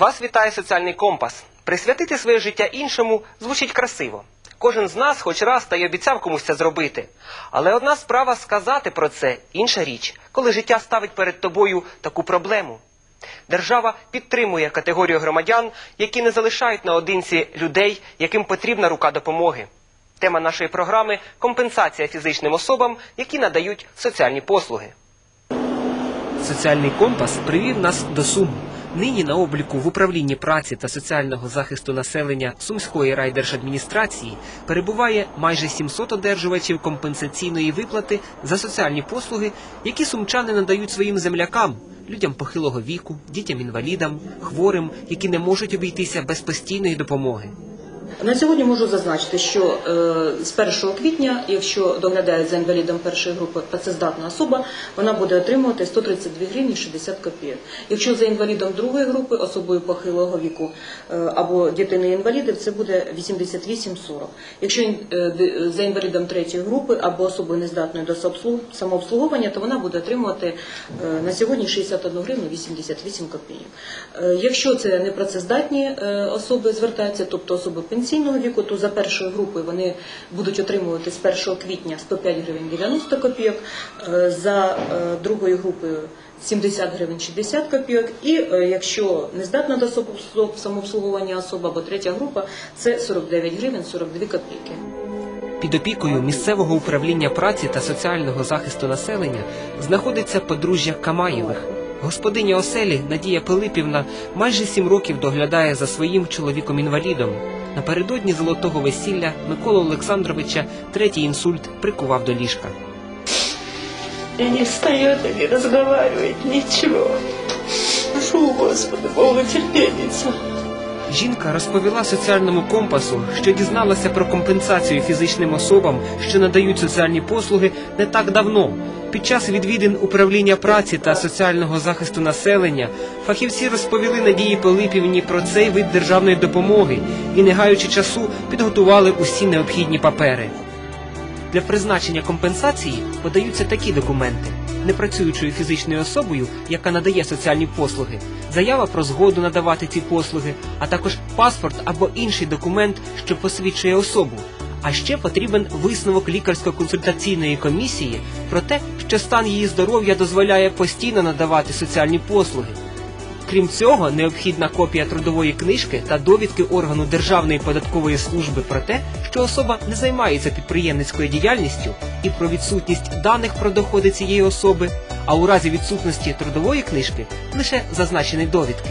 Вас вітає соціальний компас. Присвятити своє життя іншому звучить красиво. Кожен з нас хоч раз та й обіцяв комусь це зробити. Але одна справа сказати про це, інша річ, коли життя ставить перед тобою таку проблему. Держава підтримує категорію громадян, які не залишають наодинці людей, яким потрібна рука допомоги. Тема нашої програми компенсація фізичним особам, які надають соціальні послуги. Соціальний компас привів нас до Сум. Нині на обліку в управлінні праці та соціального захисту населення Сумської райдержадміністрації перебуває майже 700 одержувачів компенсаційної виплати за соціальні послуги, які сумчани надають своїм землякам, людям похилого віку, дітям-інвалідам, хворим, які не можуть обійтися без постійної допомоги. На сьогодні можу зазначити, що е, з 1 квітня, якщо доглядають за інвалідом першої групи працездатна особа, вона буде отримувати 132 гривні 60 копійок. Якщо за інвалідом другої групи, особою похилого віку е, або дитини інвалідів, це буде 88,40. Якщо е, за інвалідом третьої групи або особою нездатною до самообслуговування, то вона буде отримувати на сьогодні 61 гривню 88 копійок. Якщо це непрацездатні особи звертаються, тобто особи пенсійного віку, то за першою групою вони будуть отримувати з 1 квітня 105 гривень 90 копійок, е, за е, другою групою 70 гривень 60 копійок, і е, якщо не здатна до самообслуговування особа або третя група, це 49 гривень 42 копійки. Під опікою місцевого управління праці та соціального захисту населення знаходиться подружжя Камаєвих. Господиня оселі Надія Пилипівна майже сім років доглядає за своїм чоловіком-інвалідом. Напередодні золотого весілля Микола Олександровича третій інсульт прикував до ліжка. И не встает, и не разговаривает, ничего. Прошу у Господа Бога терпенница. Жінка розповіла соціальному компасу, що дізналася про компенсацію фізичним особам, що надають соціальні послуги, не так давно. Під час відвідин управління праці та соціального захисту населення фахівці розповіли Надії Пилипівні про цей вид державної допомоги і, не гаючи часу, підготували усі необхідні папери. Для призначення компенсації подаються такі документи: непрацюючою фізичною особою, яка надає соціальні послуги, заява про згоду надавати ці послуги, а також паспорт або інший документ, що посвідчує особу. А ще потрібен висновок лікарсько-консультаційної комісії про те, що стан її здоров'я дозволяє постійно надавати соціальні послуги. Крім цього, необхідна копія трудової книжки та довідки органу Державної податкової служби про те, що особа не займається підприємницькою діяльністю і про відсутність даних про доходи цієї особи, а у разі відсутності трудової книжки лише зазначені довідки.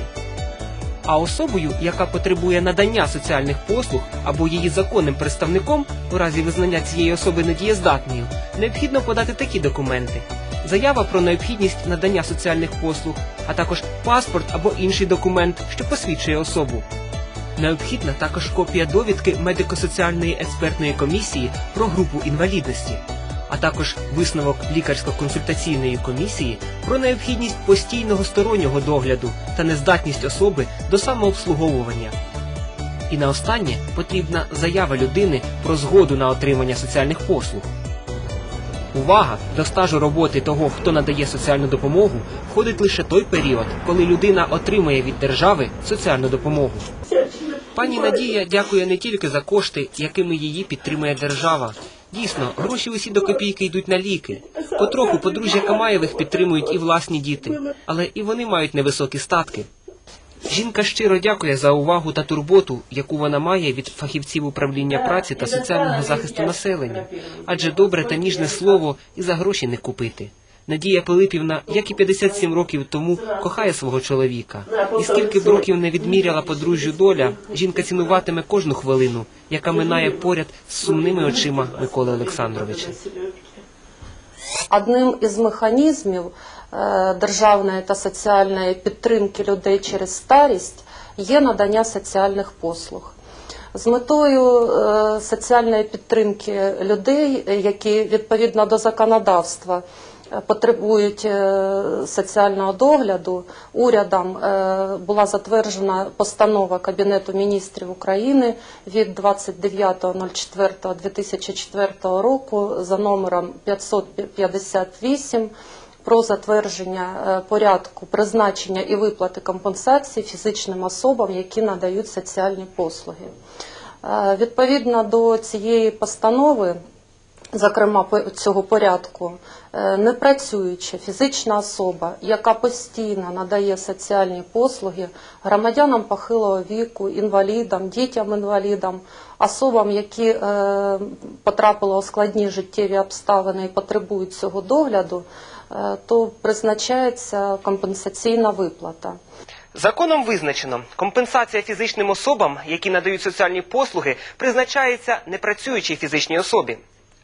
А особою, яка потребує надання соціальних послуг або її законним представником у разі визнання цієї особи недієздатною, необхідно подати такі документи: заява про необхідність надання соціальних послуг, а також паспорт або інший документ, що посвідчує особу. Необхідна також копія довідки медико-соціальної експертної комісії про групу інвалідності, а також висновок лікарсько-консультаційної комісії про необхідність постійного стороннього догляду та нездатність особи до самообслуговування. І на останнє потрібна заява людини про згоду на отримання соціальних послуг. Увага! До стажу роботи того, хто надає соціальну допомогу, входить лише той період, коли людина отримує від держави соціальну допомогу. Пані Надія дякує не тільки за кошти, якими її підтримує держава. Дійсно, гроші усі до копійки йдуть на ліки. Потроху подружжя Камаєвих підтримують і власні діти, але і вони мають невисокі статки. Жінка щиро дякує за увагу та турботу, яку вона має від фахівців управління праці та соціального захисту населення, адже добре та ніжне слово і за гроші не купити. Надія Пилипівна, як і 57 років тому, кохає свого чоловіка. І скільки б років не відміряла подружжю доля, жінка цінуватиме кожну хвилину, яка минає поряд з сумними очима Миколи Олександровича. Одним із механізмів е, державної та соціальної підтримки людей через старість є надання соціальних послуг. З метою е, соціальної підтримки людей, які відповідно до законодавства потребують е, соціального догляду, урядом е, була затверджена постанова Кабінету міністрів України від 29.04.2004 року за номером 558 про затвердження е, порядку призначення і виплати компенсації фізичним особам, які надають соціальні послуги. Відповідно до цієї постанови, зокрема цього порядку, е, непрацююча фізична особа, яка постійно надає соціальні послуги громадянам похилого віку, інвалідам, дітям-інвалідам, особам, які е, потрапили у складні життєві обставини і потребують цього догляду, е, то призначається компенсаційна виплата. Законом визначено, компенсація фізичним особам, які надають соціальні послуги, призначається непрацюючій фізичній особі.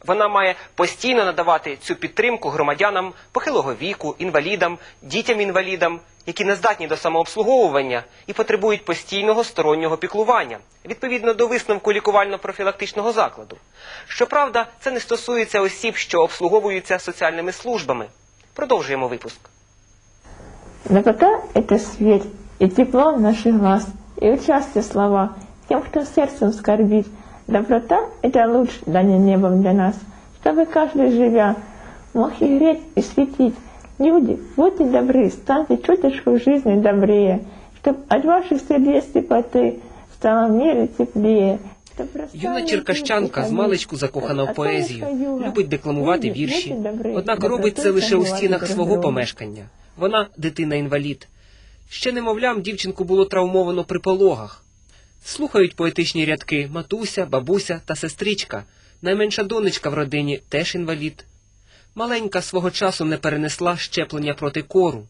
Вона має постійно надавати цю підтримку громадянам похилого віку, інвалідам, дітям-інвалідам, які не здатні до самообслуговування і потребують постійного стороннього піклування, відповідно до висновку лікувально-профілактичного закладу. Щоправда, це не стосується осіб, що обслуговуються соціальними службами. Продовжуємо випуск. Доброта – это свет и тепло наших глаз, и участие слова тем, кто сердцем скорбит. Доброта – это луч, данный небом для нас, чтобы каждый, живя, мог и греть, и светить. Люди, будьте добры, станьте чуточку в жизни добрее, чтоб от ваших сердец теплоты стало в мире теплее. Чтоб Юна расстались черкащанка з муки маличку закохана в От поезію, сонечка юга. любить декламувати Люди, вірші. будьте добрі, Однак доброту робить це лише у цінувати стінах друг свого друга. помешкання. Вона дитина-інвалід. Ще немовлям дівчинку було травмовано при пологах. Слухають поетичні рядки матуся, бабуся та сестричка. Найменша донечка в родині теж інвалід. Маленька свого часу не перенесла щеплення проти кору.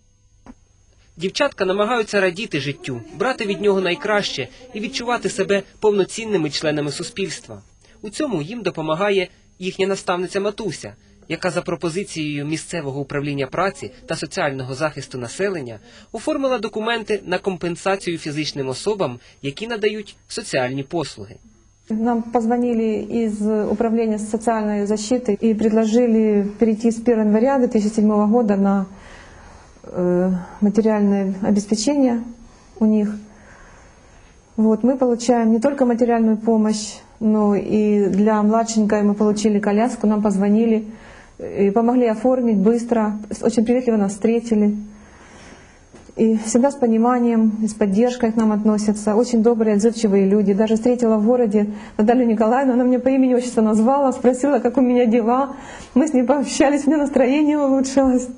Дівчатка намагаються радіти життю, брати від нього найкраще і відчувати себе повноцінними членами суспільства. У цьому їм допомагає їхня наставниця Матуся, яка за пропозицією місцевого управління праці та соціального захисту населення оформила документи на компенсацію фізичним особам, які надають соціальні послуги. Нам позвонили из Управления социальной защиты и предложили перейти с 1 января 2007 года на э, материальное обеспечение у них. Вот, мы получаем не только материальную помощь, но и для младшенькой мы получили коляску, нам позвонили И помогли оформить быстро, очень приветливо нас встретили. И всегда с пониманием с поддержкой к нам относятся. Очень добрые, отзывчивые люди. Даже встретила в городе Наталью Николаевну, она меня по имени отчеству назвала, спросила, как у меня дела. Мы с ней пообщались, у меня настроение улучшилось.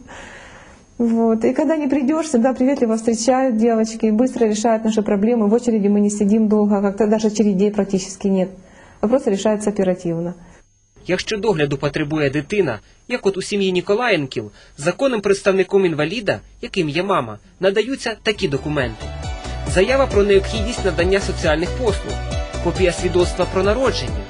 Вот. И когда не придешь, всегда приветливо встречают девочки, и быстро решают наши проблемы. В очереди мы не сидим долго, как-то даже очередей практически нет. Вопросы решаются оперативно. Якщо догляду потребує дитина, як от у сім'ї Ніколаєнків, законним представником інваліда, яким є мама, надаються такі документи: заява про необхідність надання соціальних послуг, копія свідоцтва про народження,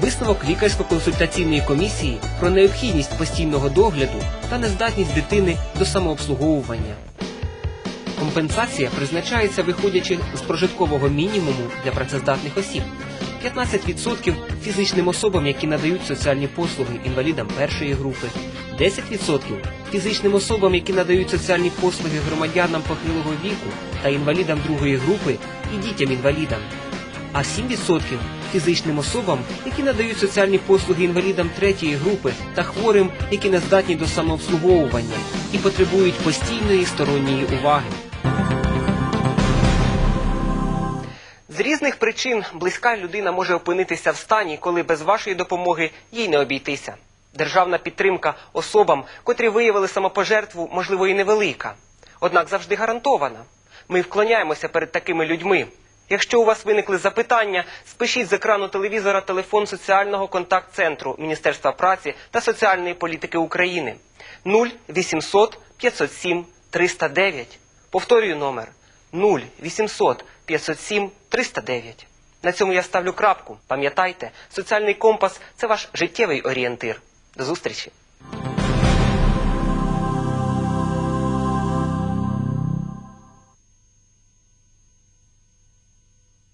висновок лікарсько-консультаційної комісії про необхідність постійного догляду та нездатність дитини до самообслуговування. Компенсація призначається виходячи з прожиткового мінімуму для працездатних осіб. 15% фізичним особам, які надають соціальні послуги інвалідам першої групи, 10% фізичним особам, які надають соціальні послуги громадянам похилого віку та інвалідам другої групи і дітям-інвалідам, а 7% фізичним особам, які надають соціальні послуги інвалідам третьої групи та хворим, які не здатні до самообслуговування і потребують постійної сторонньої уваги. З різних причин близька людина може опинитися в стані, коли без вашої допомоги їй не обійтися. Державна підтримка особам, котрі виявили самопожертву, можливо, і невелика, однак завжди гарантована. Ми вклоняємося перед такими людьми. Якщо у вас виникли запитання, спишіть з екрану телевізора телефон соціального контакт-центру Міністерства праці та соціальної політики України 0800 507 309. Повторюю номер 0800 507 309. На цьому я ставлю крапку. Пам'ятайте, соціальний компас це ваш життєвий орієнтир. До зустрічі!